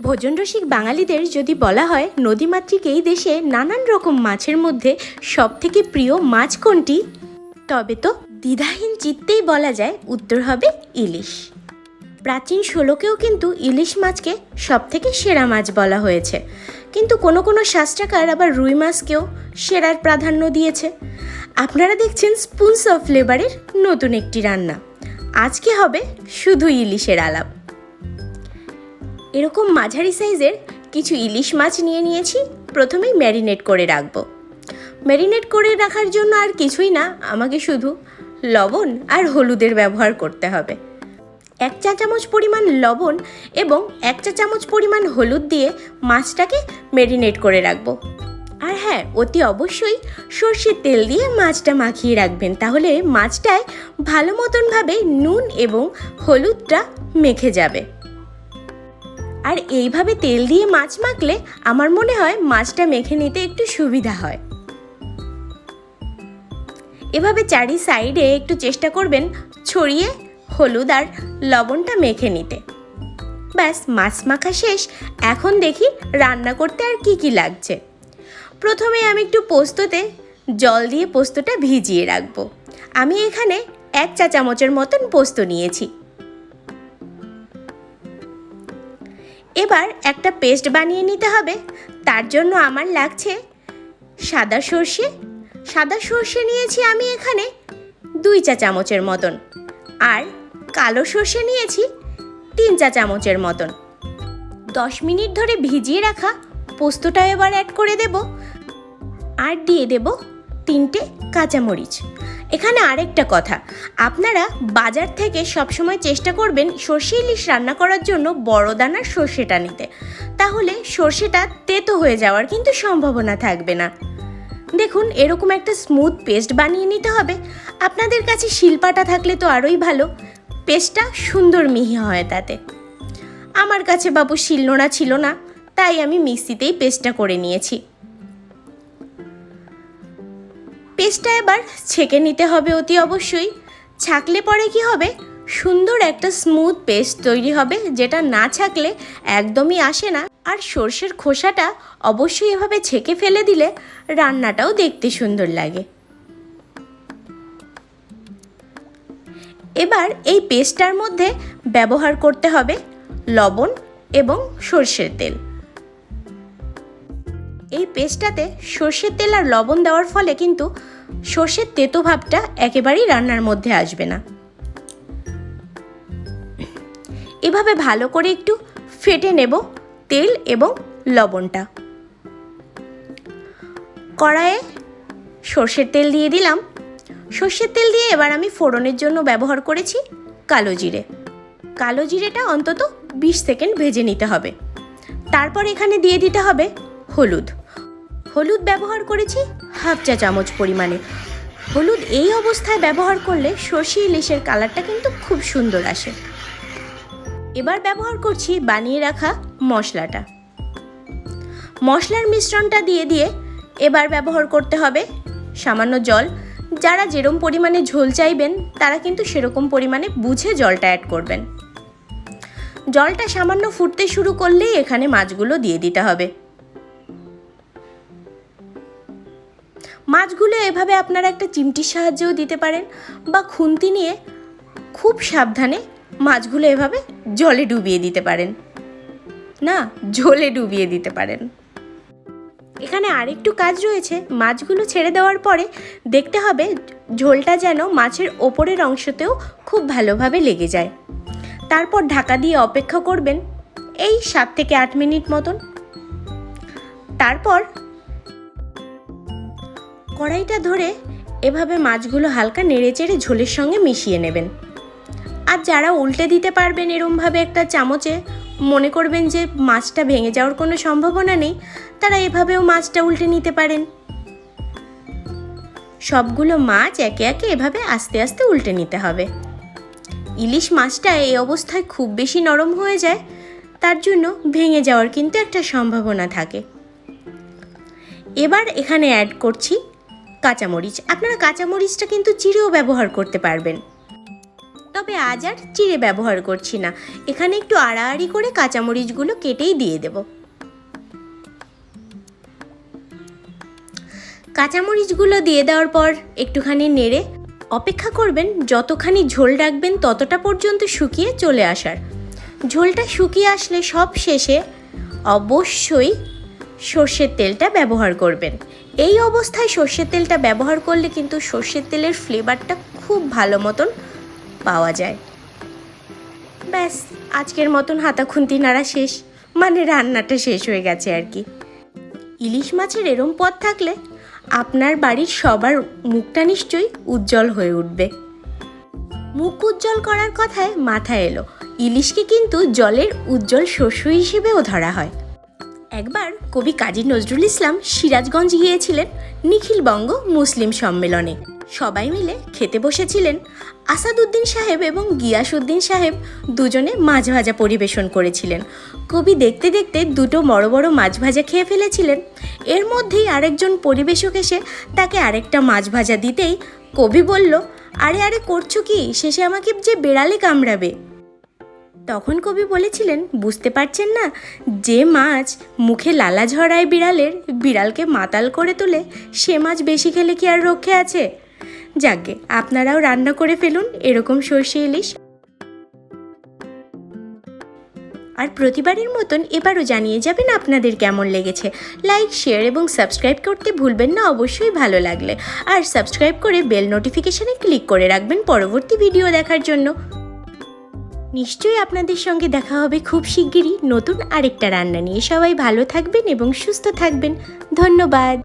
ভোজনরসিক বাঙালিদের যদি বলা হয়, নদীমাতৃক এই দেশে নানান রকম মাছের মধ্যে সবথেকে প্রিয় মাছ কোনটি? তবে তো দ্বিধাহীন চিত্তেই বলা যায় উত্তর হবে ইলিশ। প্রাচীন শ্লোকেও কিন্তু ইলিশ মাছকে সবথেকে সেরা মাছ বলা হয়েছে। কিন্তু কোনো কোনো শাস্ত্রাকার আবার রুই মাছকেও সেরার প্রাধান্য দিয়েছে। আপনারা দেখছেন স্পুনস অফ ফ্লেভারের নতুন একটি রান্না। আজকে হবে শুধু ইলিশের আলাপ। এরকম মাঝারি সাইজের কিছু ইলিশ মাছ নিয়ে নিয়েছি, প্রথমেই ম্যারিনেট করে রাখব। ম্যারিনেট করে রাখার জন্য আর কিছুই না, আমাকে শুধু লবণ আর হলুদের ব্যবহার করতে হবে। এক চা চামচ পরিমাণ লবণ এবং এক চা চামচ পরিমাণ হলুদ দিয়ে মাছটাকে ম্যারিনেট করে রাখব। আর হ্যাঁ অতি অবশ্যই সর্ষের তেল দিয়ে মাছটা মাখিয়ে রাখবেন, তাহলে মাছটায় ভালো মতনভাবে নুন এবং হলুদটা মেখে যাবে। আর এইভাবে তেল দিয়ে মাছ মাখলে আমার মনে হয় মাছটা মেখে নিতে একটু সুবিধা হয়। এভাবে চারি সাইডে একটু চেষ্টা করবেন ছড়িয়ে হলুদ আর লবণটা মেখে নিতে। ব্যাস, মাছ মাখা শেষ। এখন দেখি রান্না করতে আর কি কি লাগছে। প্রথমে আমি একটু পোস্ততে জল দিয়ে পোস্তটা ভিজিয়ে রাখব। আমি এখানে এক চা চামচের মতন পোস্ত নিয়েছি। এবার একটা পেস্ট বানিয়ে নিতে হবে। তার জন্য আমার লাগছে সাদা সর্ষে। সাদা সর্ষে নিয়েছি আমি এখানে দুই চা চামচের মতন। আর কালো সর্ষে নিয়েছি তিন চা চামচের মতন। দশ মিনিট ধরে ভিজিয়ে রাখা পোস্তটা এবার অ্যাড করে দেব। আর দিয়ে দেব তিনটে কাঁচামরিচ। এখানে আরেকটা কথা, আপনারা বাজার থেকে সবসময় চেষ্টা করবেন সর্ষে ইলিশ রান্না করার জন্য বড় দানার সর্ষেটা নিতে। তাহলে সর্ষেটা তেতো হয়ে যাওয়ার কিন্তু সম্ভাবনা থাকবে না। দেখুন, এরকম একটা স্মুথ পেস্ট বানিয়ে নিতে হবে। আপনাদের কাছে শিলপাটা থাকলে তো আরোই ভালো পেস্টটা সুন্দর মিহি হয় তাতে। আমার কাছে বাবু শিলনোড়া ছিল না, তাই আমি মিক্সিতেই পেস্টটা করে নিয়েছি। পেস্টটা এবার ছেঁকে নিতে হবে অতি অবশ্যই। ছাকলে পরে কি হবে? সুন্দর একটা স্মুথ পেস্ট তৈরি হবে, যেটা না ছাকলে একদমই আসে না। আর সর্ষের খোসাটা অবশ্যই এভাবে ছেঁকে ফেলে দিলে রান্নাটাও দেখতে সুন্দর লাগে। এবার এই পেস্টটার মধ্যে ব্যবহার করতে হবে লবণ এবং সর্ষের তেল। এই পেস্টটাতে সর্ষের তেল আর লবণ দেওয়ার ফলে কিন্তু সর্ষের তেতো ভাবটা একেবারেই রান্নার মধ্যে আসবে না। এভাবে ভালো করে একটু ফেটে নেব তেল এবং লবণটা। কড়াইয়ে সর্ষের তেল দিয়ে দিলাম। সর্ষের তেল দিয়ে এবার আমি ফোড়নের জন্য ব্যবহার করেছি কালো জিরে। কালো জিরেটা অন্তত বিশ সেকেন্ড ভেজে নিতে হবে। তারপর এখানে দিয়ে দিতে হবে হলুদ। হলুদ ব্যবহার করেছি হাফ চা চামচ পরিমাণে। হলুদ এই অবস্থায় ব্যবহার করলে সর্ষে ইলিশের কালারটা কিন্তু খুব সুন্দর আসে। এবার ব্যবহার করছি বানিয়ে রাখা মশলাটা। মশলার মিশ্রণটা দিয়ে দিয়ে এবার ব্যবহার করতে হবে সামান্য জল। যারা যেরকম পরিমাণে ঝোল চাইবেন, তারা কিন্তু সেরকম পরিমাণে বুঝে জলটা অ্যাড করবেন। জলটা সামান্য ফুটতে শুরু করলেই এখানে মাছগুলো দিয়ে দিতে হবে। মাছগুলো এভাবে আপনারা একটা চিমটির সাহায্যেও দিতে পারেন বা খুন্তি নিয়ে খুব সাবধানে মাছগুলো এভাবে জলে ডুবিয়ে দিতে পারেন। না, ঝোলে ডুবিয়ে দিতে পারেন। এখানে আরেকটু কাজ রয়েছে। মাছগুলো ছেড়ে দেওয়ার পরে দেখতে হবে ঝোলটা যেন মাছের ওপরের অংশতেও খুব ভালোভাবে লেগে যায়। তারপর ঢাকা দিয়ে অপেক্ষা করবেন এই সাত থেকে আট মিনিট মতন। তারপর কড়াইটা ধরে এভাবে মাছগুলো হালকা নেড়ে চেড়ে ঝোলের সঙ্গে মিশিয়ে নেবেন। আর যারা উল্টে দিতে পারবেন এরমভাবে একটা চামচে, মনে করবেন যে মাছটা ভেঙে যাওয়ার কোনো সম্ভাবনা নেই, তারা এভাবেও মাছটা উল্টে নিতে পারেন। সবগুলো মাছ একে একে এভাবে আস্তে আস্তে উল্টে নিতে হবে। ইলিশ মাছটা এই অবস্থায় খুব বেশি নরম হয়ে যায়, তার জন্য ভেঙে যাওয়ার কিন্তু একটা সম্ভাবনা থাকে। এবার এখানে অ্যাড করছি কাঁচামরিচ। আপনারা কাঁচামরিচটা কিন্তু চিরেও ব্যবহার করতে পারবেন। তবে আজ আর চিড়ে ব্যবহার করছি না। এখানে একটু আড়াআড়ি করে কাঁচামরিচগুলো কেটেই দিয়ে দেব। কাঁচামরিচগুলো দিয়ে দেওয়ার পর একটুখানি নেড়ে অপেক্ষা করবেন যতখানি ঝোল রাখবেন ততটা পর্যন্ত শুকিয়ে চলে আসার। ঝোলটা শুকিয়ে আসলে সব শেষে অবশ্যই সর্ষের তেলটা ব্যবহার করবেন। এই অবস্থায় সর্ষের তেলটা ব্যবহার করলে কিন্তু সর্ষের তেলের ফ্লেভারটা খুব ভালো মতন পাওয়া যায়। ব্যাস, আজকের মতন হাতা খুন্তি নাড়া শেষ। মানে রান্নাটা শেষ হয়ে গেছে আর কি। ইলিশ মাছের এরম পদ থাকলে আপনার বাড়ির সবার মুখটা নিশ্চয়ই উজ্জ্বল হয়ে উঠবে। মুখ উজ্জ্বল করার কথায় মাথায় এলো। ইলিশকে কিন্তু জলের উজ্জ্বল শস্য হিসেবেও ধরা হয়। একবার কবি কাজী নজরুল ইসলাম সিরাজগঞ্জ গিয়েছিলেন নিখিল বঙ্গ মুসলিম সম্মেলনে। সবাই মিলে খেতে বসেছিলেন। আসাদুদ্দিন সাহেব এবং গিয়াসুদ্দিন সাহেব দুজনে মাছ ভাজা পরিবেশন করেছিলেন। কবি দেখতে দেখতে দুটো বড় বড় মাছ ভাজা খেয়ে ফেলেছিলেন। এর মধ্যেই আরেকজন পরিবেশক এসে তাকে আরেকটা মাছ ভাজা দিতেই কবি বলল, আরে আরে, করছ কি? শেষে আমাকে যে বেড়ালে কামড়াবে। তখন কবি বলেছিলেন, বুঝতে পারছেন না, যে মাছ মুখে লালা ঝরায় বিড়ালের, বিড়ালকে মাতাল করে তোলে, সে মাছ বেশি খেলে কি আর রক্ষে আছে? যাকে আপনারাও রান্না করে ফেলুন, এরকম সর্ষে ইলিশ। আর প্রতিবারের মতন এবারও জানিয়ে যাবেন আপনাদের কেমন লেগেছে। লাইক, শেয়ার এবং সাবস্ক্রাইব করতে ভুলবেন না, অবশ্যই ভালো লাগলে। আর সাবস্ক্রাইব করে বেল নোটিফিকেশানে ক্লিক করে রাখবেন পরবর্তী ভিডিও দেখার জন্য। নিশ্চয়ই আপনাদের সঙ্গে দেখা হবে খুব শিগগিরই নতুন আরেকটা রান্না নিয়ে। সবাই ভালো থাকবেন এবং সুস্থ থাকবেন। ধন্যবাদ।